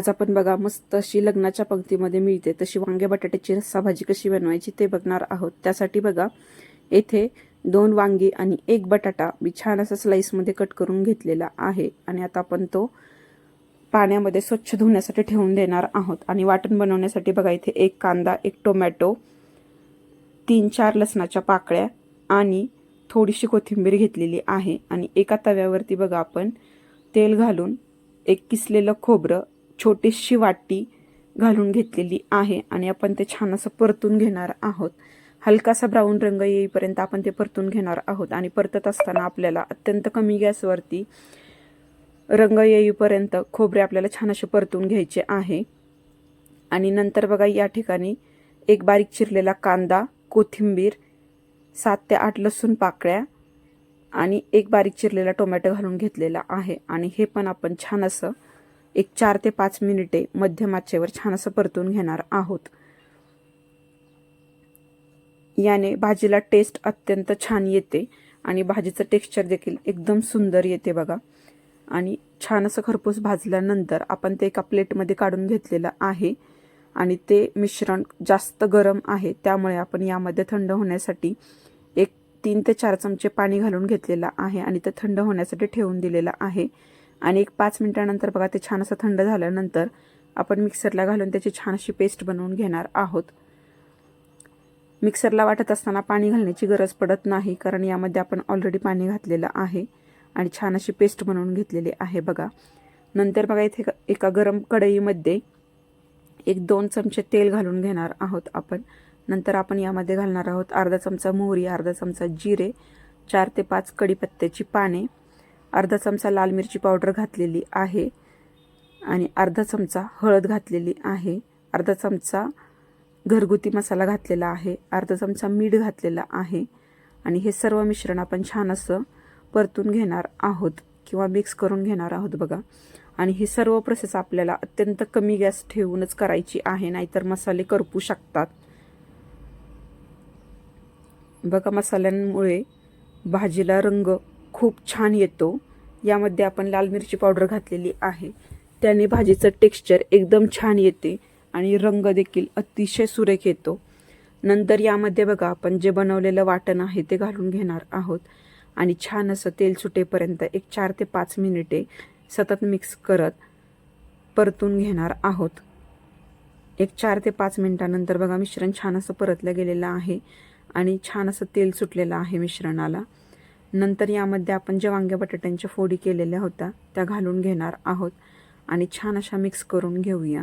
आज आपण बघा मस्त अशी लग्नाच्या पंक्तीमध्ये मिळते. तशी वांगे बटाट्याची रस्सा भाजी कशी बनवायची ते बघणार आहोत. त्यासाठी बघा येथे दोन वांगी आणि एक बटाटा मी छान असा स्लाईसमध्ये कट करून घेतलेला आहे. आणि आता आपण तो पाण्यामध्ये स्वच्छ धुण्यासाठी ठेवून देणार आहोत. आणि वाटण बनवण्यासाठी बघा इथे एक कांदा एक टोमॅटो तीन चार लसणाच्या पाकळ्या आणि थोडीशी कोथिंबीर घेतलेली आहे. आणि एका तव्यावरती बघा आपण तेल घालून एक किसलेलं खोबरं छोटीशी वाटी घालून घेतलेली आहे आणि आपण ते छान असं परतून घेणार आहोत. हलकासा ब्राऊन रंग येईपर्यंत आपण ते परतून घेणार आहोत आणि परतत असताना आपल्याला अत्यंत कमी गॅसवरती रंग येईपर्यंत खोबरे आपल्याला छान असे परतून घ्यायचे आहे. आणि नंतर बघा या ठिकाणी एक बारीक चिरलेला कांदा कोथिंबीर सात ते आठ लसूण पाकळ्या आणि एक बारीक चिरलेला टोमॅटो घालून घेतलेला आहे. आणि हे पण आपण छान असं एक चार ते पाच मिनिटे मध्यम आचेवर छान असं परतून घेणार आहोत. याने भाजीला टेस्ट अत्यंत छान येते आणि भाजीचं टेक्स्चर देखील एकदम सुंदर येते बघा. आणि छान असं खरपूस भाजल्यानंतर आपण ते एका प्लेटमध्ये काढून घेतलेलं आहे आणि ते मिश्रण जास्त गरम आहे त्यामुळे आपण यामध्ये थंड होण्यासाठी एक तीन ते चार चमचे पाणी घालून घेतलेलं आहे आणि ते थंड होण्यासाठी ठेवून दिलेलं आहे. आणि एक पाच मिनिटानंतर बघा ते छान असं थंड झाल्यानंतर आपण मिक्सरला घालून त्याची छान अशी पेस्ट बनवून घेणार आहोत. मिक्सरला वाटत असताना पाणी घालण्याची गरज पडत नाही कारण यामध्ये आपण ऑलरेडी पाणी घातलेलं आहे आणि छान अशी पेस्ट बनवून घेतलेली आहे बघा. नंतर बघा इथे एका गरम कढईमध्ये एक दोन चमचे तेल घालून घेणार आहोत आपण. नंतर आपण यामध्ये घालणार आहोत अर्धा चमचा मोहरी अर्धा चमचा जिरे चार ते पाच कढीपत्त्याची पाने अर्धा चमचा लाल मिरची पावडर घातलेली आहे आणि अर्धा चमचा हळद घातलेली आहे. अर्धा चमचा घरगुती मसाला घातलेला आहे. अर्धा चमचा मीठ घातलेला आहे. आणि हे सर्व मिश्रण आपण छान असं परतून घेणार आहोत किंवा मिक्स करून घेणार आहोत बघा. आणि ही सर्व प्रोसेस आपल्याला अत्यंत कमी गॅस ठेवूनच करायची आहे नाहीतर मसाले करपू शकतात. बघा मसाल्यांमुळे भाजीला रंग खूप छान येतो. यामध्ये आपण लाल मिरची पावडर घातलेली आहे. त्याने भाजीचं टेक्स्चर एकदम छान येते आणि रंग देखील अतिशय सुरेख येतो. नंतर यामध्ये बघा आपण जे बनवलेलं वाटण आहे ते घालून घेणार आहोत. आणि छान असं तेल सुटेपर्यंत एक चार ते पाच मिनिटे सतत मिक्स करत परतून घेणार आहोत. एक चार ते पाच मिनटानंतर बघा मिश्रण छान असं परतलं गेलेलं आहे आणि छान असं तेल सुटलेलं आहे मिश्रणाला. नंतर यामध्ये आपण ज्या वांग्या बटाट्यांच्या फोडी केलेल्या होत्या त्या घालून घेणार आहोत. आणि छान अशा मिक्स करून घेऊया.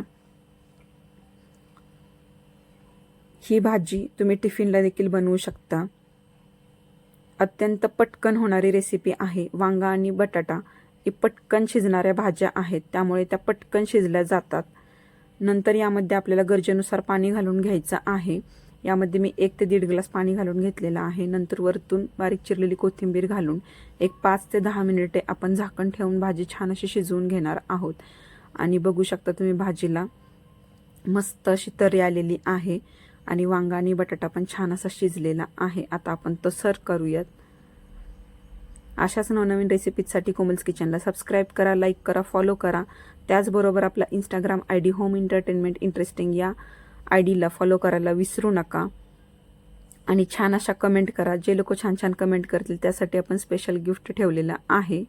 ही भाजी तुम्ही टिफिनला देखील बनवू शकता. अत्यंत पटकन होणारी रेसिपी आहे वांगा आणि बटाटा. ही पटकन शिजणाऱ्या भाज्या आहेत त्यामुळे त्या पटकन शिजल्या जातात. नंतर यामध्ये आपल्याला गरजेनुसार पाणी घालून घ्यायचं आहे. यामध्ये मी एक ते दीड ग्लास पाणी घालून घेतलेलं आहे. नंतर वरतून बारीक चिरलेली कोथिंबीर घालून एक पाच ते दहा मिनिटे आपण झाकण ठेवून भाजी छान अशी शिजवून घेणार आहोत. आणि बघू शकता तुम्ही भाजीला मस्त अशी तरी आलेली आहे. आणि वांगा आणि बटाटा पण छान असा शिजलेला आहे. आता आपण तो सर्व करूयात. अशाच नवनवीन रेसिपीजसाठी कोमल्स किचनला सबस्क्राईब करा लाईक करा फॉलो करा. त्याचबरोबर आपला Instagram I D home entertainment interesting या आय डीला फॉलो करायला विसरू नका. आणि छान अशा कमेंट करा. जे लोक छान छान कमेंट करतील त्यासाठी आपण स्पेशल गिफ्ट ठेवलेलं आहे.